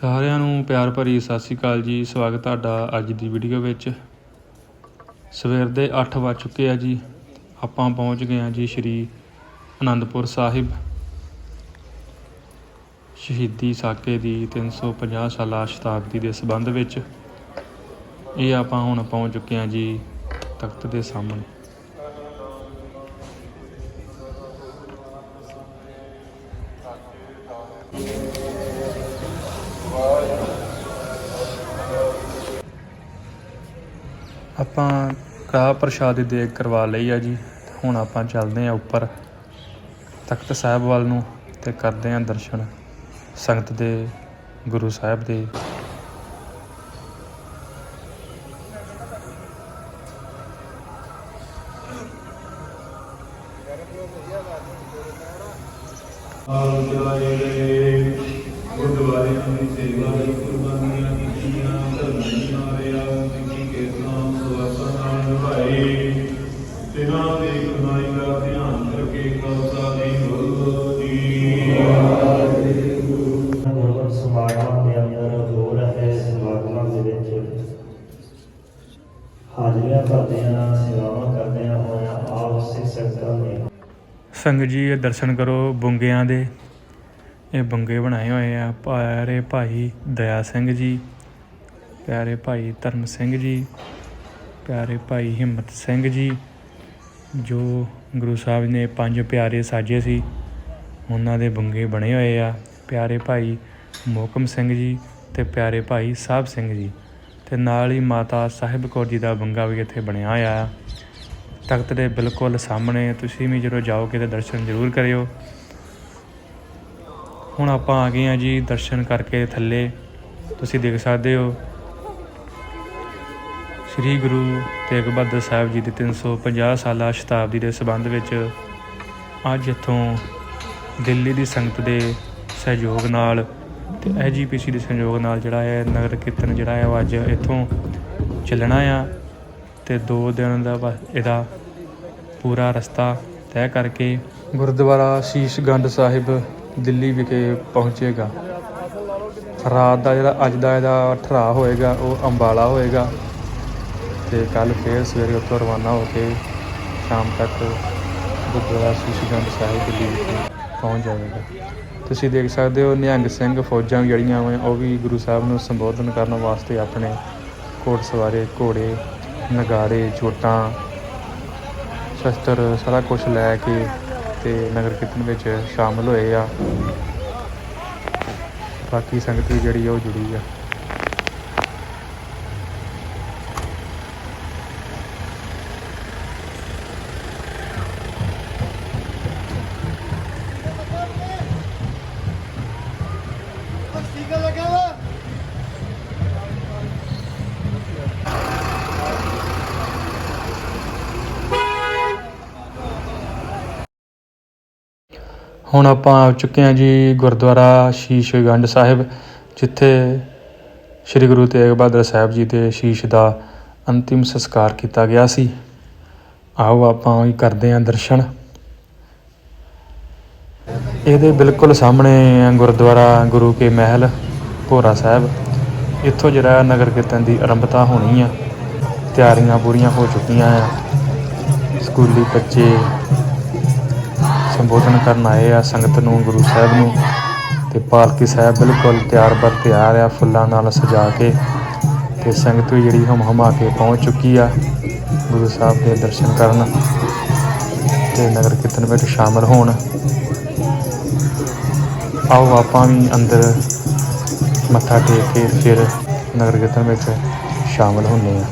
ਸਾਰਿਆਂ ਨੂੰ ਪਿਆਰ ਭਰੀ ਸਤਿ ਸ੍ਰੀ ਅਕਾਲ ਜੀ। ਸਵਾਗਤ ਤੁਹਾਡਾ ਅੱਜ ਦੀ ਵੀਡੀਓ ਵਿੱਚ। ਸਵੇਰ ਦੇ 8 ਵੱਜ ਚੁੱਕੇ ਆ ਜੀ। ਆਪਾਂ ਪਹੁੰਚ ਗਏ ਆ ਜੀ ਸ਼੍ਰੀ ਅਨੰਦਪੁਰ ਸਾਹਿਬ। ਸ਼ਹੀਦੀ ਸਾਕੇ ਦੀ 350 ਸਾਲਾ ਸ਼ਤਾਬਦੀ ਦੇ ਸਬੰਧ ਵਿੱਚ। ਇਹ ਆਪਾਂ ਹੁਣ ਪਹੁੰਚ ਚੁੱਕੇ ਆ ਜੀ ਤਖਤ ਦੇ ਸਾਹਮਣੇ। ਆਪਾਂ ਕੜਾਹ ਪ੍ਰਸ਼ਾਦ ਦੀ ਦੇਗ ਕਰਵਾ ਲਈ ਆ ਜੀ ਹੁਣ ਆਪਾਂ ਚੱਲਦੇ ਆ ਉੱਪਰ ਤਖਤ ਸਾਹਿਬ ਵੱਲ ਨੂੰ ਤੇ ਕਰਦੇ ਆ ਦਰਸ਼ਨ ਸੰਗਤ ਦੇ ਗੁਰੂ ਸਾਹਿਬ ਦੇ। ਗੁਰਦੁਆਰੇ ਦੀ ਸੇਵਾ ਲਈ ਕੁਰਬਾਨੀਆਂ ਕੀਤੀਆਂ, ਧਰਮ ਦੀ ਮਾਰਿਆ ਨਾਮ ਸਵਾਸਾਂ ਨਾਲ ਨਿਭਾਏ ਤਿਨਾਂ ਦੇ ਕਮਾਈ ਦਾ ਧਿਆਨ ਕਰਕੇ ਖਾਲਸਾ ਦੀ ਹੋਦੀ ਗੁਰਮਤਿ ਸਮਾਗਮਾਂ ਦੇ ਅੰਦਰ ਹੋ ਰਹੇ ਸਮਾਗਮਾਂ ਦੇ ਵਿੱਚ ਹਾਜ਼ਰੀਆਂ ਭਰਦਿਆਂ ਸੇਵਾਵਾਂ ਕਰਦਿਆਂ ਹੋਇਆਂ ਆਪ ਸਿੱਖ ਸੰਗਤਾਂ ਨੇ ਸੰਗਤ ਜੀ, ਇਹ ਦਰਸ਼ਨ ਕਰੋ ਬੁੰਗਿਆਂ ਦੇ। ਇਹ ਬੰਗੇ ਬਣਾਏ ਹੋਏ ਆ। ਪਾਰੇ ਭਾਈ ਦਇਆ ਸਿੰਘ ਜੀ। ਪਿਆਰੇ ਭਾਈ ਧਰਮ ਸਿੰਘ ਜੀ, ਪਿਆਰੇ ਭਾਈ ਹਿੰਮਤ ਸਿੰਘ ਜੀ, ਜੋ ਗੁਰੂ ਸਾਹਿਬ ਨੇ ਪੰਜ ਪਿਆਰੇ ਸਾਜੇ ਸੀ, ਉਹਨਾਂ ਦੇ ਬੁੰਗੇ ਬਣੇ ਹੋਏ ਆ। ਪਿਆਰੇ ਭਾਈ ਮੋਕਮ ਸਿੰਘ ਜੀ ਤੇ ਪਿਆਰੇ ਭਾਈ ਸਾਹਿਬ ਸਿੰਘ ਜੀ ਤੇ ਨਾਲ ਹੀ ਮਾਤਾ ਸਾਹਿਬ ਕੌਰ ਜੀ ਦਾ ਬੰਗਾ ਵੀ ਇੱਥੇ ਬਣਿਆ ਹੋਇਆ ਆ। ਤਖਤ ਦੇ ਬਿਲਕੁਲ ਸਾਹਮਣੇ ਤੁਸੀਂ ਵੀ ਜਦੋਂ ਜਾਓਗੇ ਤਾਂ ਦਰਸ਼ਨ ਜ਼ਰੂਰ ਕਰਿਓ। ਹੁਣ ਆਪਾਂ ਆ ਗਏ ਆ ਜੀ ਦਰਸ਼ਨ ਕਰਕੇ ਥੱਲੇ। ਤੁਸੀਂ ਦੇਖ ਸਕਦੇ ਹੋ ਸ੍ਰੀ ਗੁਰੂ ਤੇਗ ਬਹਾਦਰ ਸਾਹਿਬ ਜੀ ਦੀ 350 ਸਾਲਾ ਸ਼ਤਾਬਦੀ ਦੇ ਸਬੰਧ ਵਿੱਚ ਅੱਜ ਇੱਥੋਂ ਦਿੱਲੀ ਦੀ ਸੰਗਤ ਦੇ ਸਹਿਯੋਗ ਨਾਲ ਤੇ ਐਜੀਪੀਸੀ ਦੇ ਸਹਿਯੋਗ ਨਾਲ ਜਿਹੜਾ ਹੈ ਨਗਰ ਕੀਰਤਨ ਜਿਹੜਾ ਹੈ ਉਹ ਅੱਜ ਇੱਥੋਂ ਚੱਲਣਾ ਆ ਤੇ 2 ਦਿਨ ਦਾ ਇਹਦਾ ਪੂਰਾ ਰਸਤਾ ਤੈਅ ਕਰਕੇ ਗੁਰਦੁਆਰਾ ਸ਼ੀਸ਼ਗੰਡ ਸਾਹਿਬ ਦਿੱਲੀ ਵਿਖੇ ਪਹੁੰਚੇਗਾ। ਰਾਤ ਦਾ ਜਿਹੜਾ ਅੱਜ ਦਾ ਇਹਦਾ ਠਹਿਰਾਅ ਹੋਏਗਾ, ਉਹ ਅੰਬਾਲਾ ਹੋਏਗਾ। ਤੇ ਕੱਲ ਫੇਰ ਸਵੇਰੇ ਉੱਥੋਂ ਰਵਾਨਾ ਹੋ ਕੇ ਸ਼ਾਮ ਤੱਕ ਗੁਰਦੁਆਰਾ ਸ਼ੀਸ਼ ਸਾਹਿਬ ਦਿੱਲੀ ਵਿਖੇ ਪਹੁੰਚ ਜਾਵੇਗਾ। ਤੁਸੀਂ ਦੇਖ ਸਕਦੇ ਹੋ ਨਿਹੰਗ ਸਿੰਘ ਫੌਜਾਂ ਜਿਹੜੀਆਂ ਹੋਏ ਉਹ ਵੀ ਗੁਰੂ ਸਾਹਿਬ ਨੂੰ ਸੰਬੋਧਨ ਕਰਨ ਵਾਸਤੇ ਆਪਣੇ ਘੋੜ ਸਵਾਰੇ, ਘੋੜੇ, ਨਗਾਰੇ, ਜੋਟਾਂ, ਸ਼ਸਤਰ, ਸਾਰਾ ਕੁਝ ਲੈ ਕੇ ਤੇ ਨਗਰ ਕੀਰਤਨ ਵਿੱਚ ਸ਼ਾਮਲ ਹੋਏ ਆ। ਬਾਕੀ ਸੰਗਤ ਵੀ ਜਿਹੜੀ ਆ ਉਹ ਜੁੜੀ ਆ। ਹੁਣ ਆਪਾਂ ਆ ਚੁੱਕੇ ਹਾਂ ਜੀ ਗੁਰਦੁਆਰਾ ਸ਼ੀਸ਼ ਗੰਢ ਸਾਹਿਬ, ਜਿੱਥੇ ਸ੍ਰੀ ਗੁਰੂ ਤੇਗ ਬਹਾਦਰ ਸਾਹਿਬ ਜੀ ਦੇ ਸ਼ੀਸ਼ ਦਾ ਅੰਤਿਮ ਸੰਸਕਾਰ ਕੀਤਾ ਗਿਆ ਸੀ। ਆਓ ਆਪਾਂ ਵੀ ਕਰਦੇ ਹਾਂ ਦਰਸ਼ਨ। ਇਹਦੇ ਬਿਲਕੁਲ ਸਾਹਮਣੇ ਹੈ ਗੁਰਦੁਆਰਾ ਗੁਰੂ ਕੇ ਮਹਿਲ, ਭੋਰਾ ਸਾਹਿਬ। ਇੱਥੋਂ ਜਿਹੜਾ ਨਗਰ ਕੀਰਤਨ ਦੀ ਆਰੰਭਤਾ ਹੋਣੀ ਆ, ਤਿਆਰੀਆਂ ਪੂਰੀਆਂ ਹੋ ਚੁੱਕੀਆਂ ਆ। ਸਕੂਲੀ ਬੱਚੇ ਸੰਬੋਧਨ ਕਰਨ ਆਏ ਆ ਸੰਗਤ ਨੂੰ, ਗੁਰੂ ਸਾਹਿਬ ਨੂੰ ਤੇ ਪਾਲਕੀ ਸਾਹਿਬ ਬਿਲਕੁਲ ਤਿਆਰ ਬਰ ਤਿਆਰ ਆ ਫੁੱਲਾਂ ਨਾਲ ਸਜਾ ਕੇ ਤੇ ਸੰਗਤ ਵੀ ਜਿਹੜੀ ਹਮ ਹਮਾ ਕੇ ਪਹੁੰਚ ਚੁੱਕੀ ਆ ਗੁਰੂ ਸਾਹਿਬ ਦੇ ਦਰਸ਼ਨ ਕਰਨ ਤੇ ਨਗਰ ਕੀਰਤਨ ਵਿੱਚ ਸ਼ਾਮਲ ਹੋਣ। ਆਓ ਆਪਾਂ ਵੀ ਅੰਦਰ ਮੱਥਾ ਟੇਕ ਕੇ ਫਿਰ ਨਗਰ ਕੀਰਤਨ ਵਿੱਚ ਸ਼ਾਮਲ ਹੁੰਦੇ ਆ।